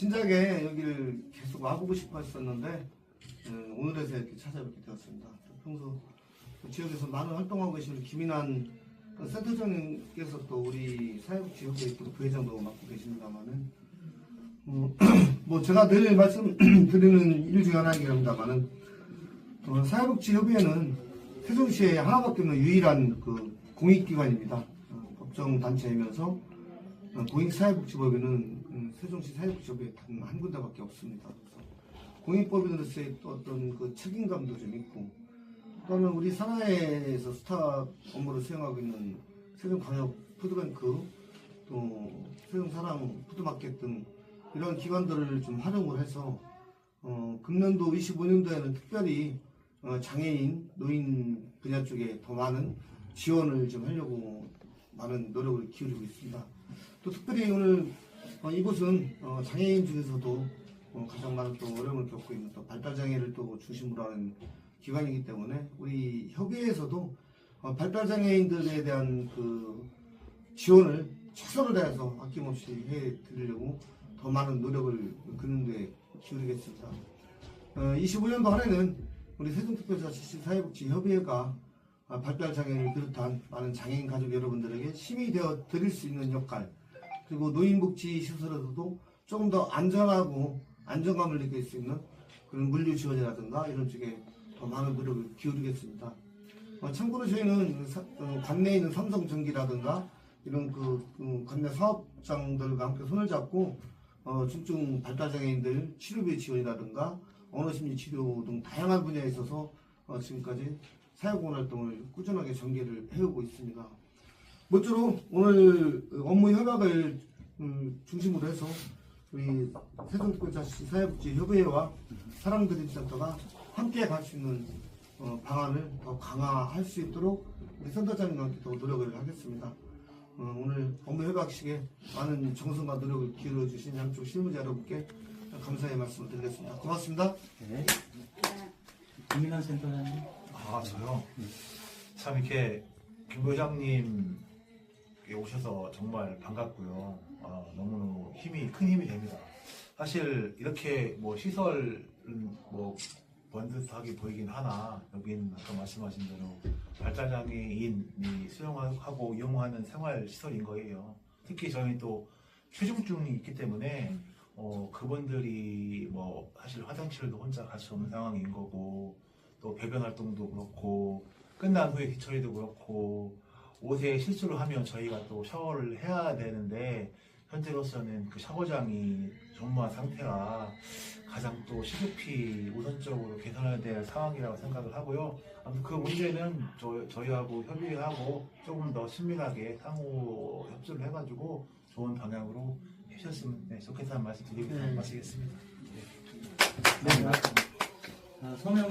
진작에 여기를 계속 와보고 싶어 했었는데 어, 오늘에서 이렇게 찾아뵙게 되었습니다. 평소 그 지역에서 많은 활동하고 계시는 김인환 센터장님께서 또 우리 사회복지협회 또 부회장도 맡고 계십니다만은 어, 뭐 제가 늘 말씀드리는 일 중에 하나이긴 합니다만은 어, 사회복지협의회는 세종시에 하나밖에 없는 유일한 그 공익기관입니다. 어, 법정 단체이면서 어, 공익사회복지법에는 음, 세종시 사회복지법에 단 한 군데밖에 없습니다. 그래서 공익법인으로서의 또 어떤 그 책임감도 좀 있고, 그다음에 우리 산하에서 스타 업무를 수행하고 있는 세종광역 푸드뱅크, 또 세종사랑 푸드마켓 등 이런 기관들을 좀 활용을 해서 어, 금년도 25년도에는 특별히 어, 장애인, 노인 분야 쪽에 더 많은 지원을 좀 하려고 많은 노력을 기울이고 있습니다. 또 특별히 오늘 어, 이곳은 어, 장애인 중에서도 어, 가장 많은 또 어려움을 겪고 있는 또 발달 장애를 또 중심으로 하는 기관이기 때문에 우리 협의회에서도 어, 발달 장애인들에 대한 그 지원을 최선을 다해서 아낌없이 해 드리려고 더 많은 노력을 그는데 기울이겠습니다. 어, 25년도 한 해는 우리 세종특별자치시 사회복지협의회가 아, 발달 장애인을 비롯한 많은 장애인 가족 여러분들에게 힘이 되어 드릴 수 있는 역할 그리고 노인복지 시설에서도 조금 더 안전하고 안정감을 느낄 수 있는 그런 물류 지원이라든가 이런 쪽에 더 많은 노력을 기울이겠습니다. 어, 참고로 저희는 사- 어, 관내에 있는 삼성전기라든가 이런 그, 그 관내 사업장들과 함께 손을 잡고 어, 중증 발달장애인들 치료비 지원이라든가 언어심리 치료 등 다양한 분야에 있어서 어, 지금까지 사회공헌 활동을 꾸준하게 전개를 해오고 있습니다. 모쪼록 오늘 업무 협약을 음, 중심으로 해서 우리 세종특별자치 사회복지협의회와 사랑드림센터가 함께 갈 수 있는 어, 방안을 더 강화할 수 있도록 우리 센터장님과 함께 더 노력을 하겠습니다. 어, 오늘 업무 협약식에 많은 정성과 노력을 기울여 주신 양쪽 실무자 여러분께 감사의 말씀을 드리겠습니다. 고맙습니다. 네. 김민환 센터장님. 아 저요? 참 이렇게 김 부회장님 오셔서 정말 반갑고요. 아, 너무너무 힘이 큰 힘이 됩니다. 사실 이렇게 뭐 시설은 뭐 번듯하게 보이긴 하나 여긴 아까 말씀하신 대로 발달장애인이 수용하고 이용하는 생활 시설인 거예요. 특히 저희 또 체중증이 있기 때문에 어, 그분들이 뭐 사실 화장실도 혼자 갈 수 없는 상황인 거고 또 배변 활동도 그렇고 끝난 후에 뒤처리도 그렇고 옷에 실수를 하면 저희가 또 샤워를 해야 되는데 현재로서는 그 샤워장이 전무한 상태라 가장 또 시급히 우선적으로 개선해야 될 상황이라고 생각을 하고요. 아무튼 그 문제는 저, 저희하고 협의하고 조금 더 친밀하게 상호 협조를 해가지고 좋은 방향으로 해주셨으면 네, 좋겠다는 말씀 드리고 네. 마치겠습니다. 네. 아, 서명